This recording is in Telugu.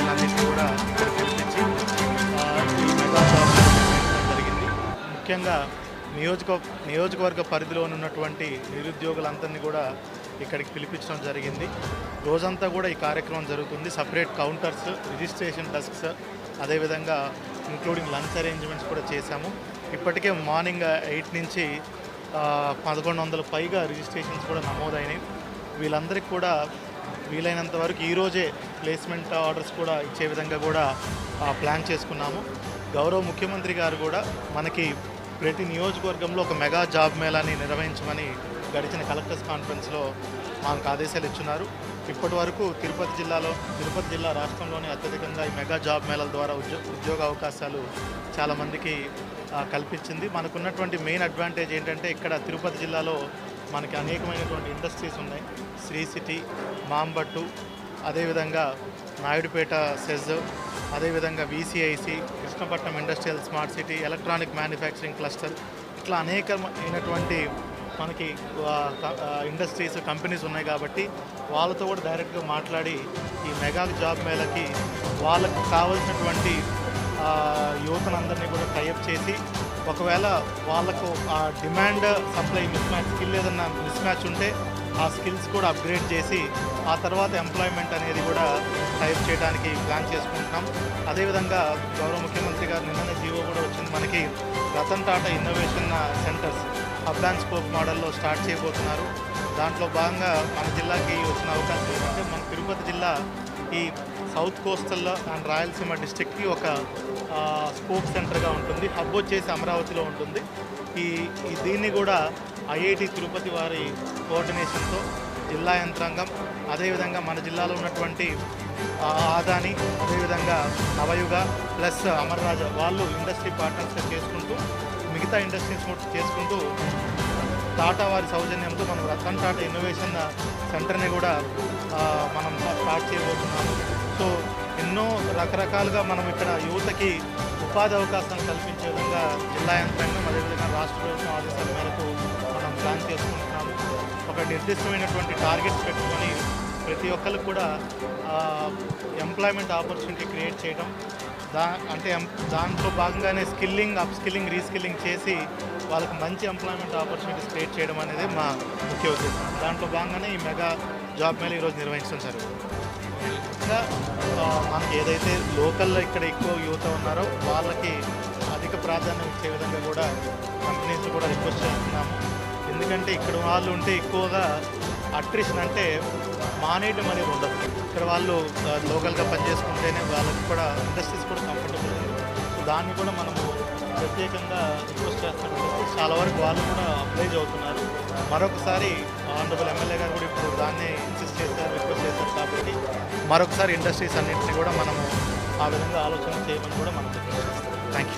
కూడా ఇక్కడ పిలిపించి ఈ మెగా జరిగింది. ముఖ్యంగా నియోజక నియోజకవర్గ పరిధిలో ఉన్నటువంటి నిరుద్యోగులందరినీ కూడా ఇక్కడికి పిలిపించడం జరిగింది. రోజంతా కూడా ఈ కార్యక్రమం జరుగుతుంది. సపరేట్ కౌంటర్స్ రిజిస్ట్రేషన్ డెస్క్స్ అదేవిధంగా ఇంక్లూడింగ్ లంచ్ అరేంజ్మెంట్స్ కూడా చేశాము. ఇప్పటికే మార్నింగ్ ఎయిట్ నుంచి పదకొండు వందల పైగా రిజిస్ట్రేషన్స్ కూడా నమోదైనాయి. వీళ్ళందరికీ కూడా వీలైనంత వరకు ఈరోజే ప్లేస్మెంట్ ఆర్డర్స్ కూడా ఇచ్చే విధంగా కూడా ప్లాన్ చేసుకున్నాము. గౌరవ ముఖ్యమంత్రి గారు కూడా మనకి ప్రతి నియోజకవర్గంలో ఒక మెగా జాబ్ మేళాని నిర్వహించమని గడిచిన కలెక్టర్స్ కాన్ఫరెన్స్లో మాకు ఆదేశాలు ఇచ్చున్నారు. ఇప్పటి వరకు తిరుపతి జిల్లాలో తిరుపతి జిల్లా రాష్ట్రంలోనే అత్యధికంగా ఈ మెగా జాబ్ మేళల ద్వారా ఉద్యో ఉద్యోగ అవకాశాలు చాలామందికి కల్పించింది. మనకున్నటువంటి మెయిన్ అడ్వాంటేజ్ ఏంటంటే ఇక్కడ తిరుపతి జిల్లాలో మనకి అనేకమైనటువంటి ఇండస్ట్రీస్ ఉన్నాయి. శ్రీ సిటీ మాంబట్టు అదేవిధంగా నాయుడుపేట సెజ్ అదేవిధంగా VCIC Krishnapatnam industrial smart city electronic manufacturing cluster ఇట్లా అనేకమైనటువంటి మనకి ఇండస్ట్రీస్ కంపెనీస్ ఉన్నాయి కాబట్టి వాళ్ళతో కూడా డైరెక్ట్గా మాట్లాడి ఈ మెగా జాబ్ మేళకి వాళ్ళకు కావలసినటువంటి యువతను యువతనందరినీ కూడా టైఅప్ చేసి ఒకవేళ వాళ్ళకు ఆ demand supply mismatch skill ఏదన్నా మిస్ మ్యాచ్ ఉంటే ఆ స్కిల్స్ కూడా అప్గ్రేడ్ చేసి ఆ తర్వాత ఎంప్లాయ్మెంట్ అనేది కూడా టైప్ చేయడానికి ప్లాన్ చేసుకుంటున్నాం. అదేవిధంగా గౌరవ ముఖ్యమంత్రి గారు నిన్ననే జీవో కూడా వచ్చింది. మనకి Ratan Tata innovation centres hub and scope మోడల్లో స్టార్ట్ చేయబోతున్నారు. దాంట్లో భాగంగా మన జిల్లాకి వచ్చిన అవకాశం ఏంటంటే మన తిరుపతి జిల్లా ఈ సౌత్ కోస్టల్లో అండ్ రాయలసీమ డిస్టిక్కి ఒక ఆ, స్పోక్ సెంటర్గా ఉంటుంది. హబ్ వచ్చేసి అమరావతిలో ఉంటుంది. ఈ ఈ దీన్ని కూడా ఐఐటి తిరుపతి వారి కోఆర్డినేషన్తో జిల్లా యంత్రాంగం అదేవిధంగా మన జిల్లాలో ఉన్నటువంటి ఆదాని అదేవిధంగా నవయుగ ప్లస్ అమర్రాజ వాళ్ళు ఇండస్ట్రీ పార్ట్నర్స్గా చేసుకుంటూ మిగతా ఇండస్ట్రీస్ కూడా చేసుకుంటూ టాటా వారి సౌజన్యంతో మనం రతన్ టాటా ఇన్నోవేషన్ సెంటర్ని కూడా మనం స్టార్ట్ చేయబోతున్నాము. సో ఎన్నో రకరకాలుగా మనం ఇక్కడ యువతకి ఉపాధి అవకాశాలు కల్పించే విధంగా జిల్లా యంత్రాంగం అదేవిధంగా రాష్ట్ర ప్రభుత్వం ఆదేశాల మేరకు మనం ప్లాన్ చేసుకుంటున్నాము. ఒక నిర్దిష్టమైనటువంటి టార్గెట్స్ పెట్టుకొని ప్రతి ఒక్కరికి కూడా ఎంప్లాయ్మెంట్ ఆపర్చునిటీ క్రియేట్ చేయడం దా అంటే ఎం- దాంట్లో భాగంగానే స్కిల్లింగ్ అప్ స్కిల్లింగ్ రీస్కిల్లింగ్ చేసి వాళ్ళకి మంచి ఎంప్లాయ్మెంట్ ఆపర్చునిటీస్ క్రియేట్ చేయడం అనేది మా ముఖ్య ఉద్దేశం. దాంట్లో భాగంగానే ఈ మెగా జాబ్ మేళ ఈరోజు నిర్వహించడం జరుగుతుంది ఇంకా మనం మనకి ఏదైతే లోకల్లో ఇక్కడ ఎక్కువ యువత ఉన్నారో వాళ్ళకి అధిక ప్రాధాన్యం ఇచ్చే విధంగా కూడా కంపెనీస్ కూడా రిక్వెస్ట్ చేస్తున్నాము. ఎందుకంటే ఇక్కడ వాళ్ళు ఉంటే ఎక్కువగా అట్రిషన్ అంటే మానేయడం అనేది ఉండదు. ఇక్కడ వాళ్ళు లోకల్గా పనిచేసుకుంటేనే వాళ్ళకి కూడా ఇండస్ట్రీస్ కూడా కంఫర్టబుల్ సో దాన్ని కూడా మనము ప్రత్యేకంగా రిక్వెస్ట్ చేస్తున్నాం చాలా వరకు వాళ్ళు కూడా అప్లై అవుతున్నారు. మరొకసారి ఆనరబుల్ ఎమ్మెల్యే గారు కూడా ఇప్పుడు దాన్ని మరొకసారి ఇండస్ట్రీస్ అన్నింటినీ కూడా మనము ఆ విధంగా ఆలోచన చేయమని కూడా మనం థ్యాంక్ యూ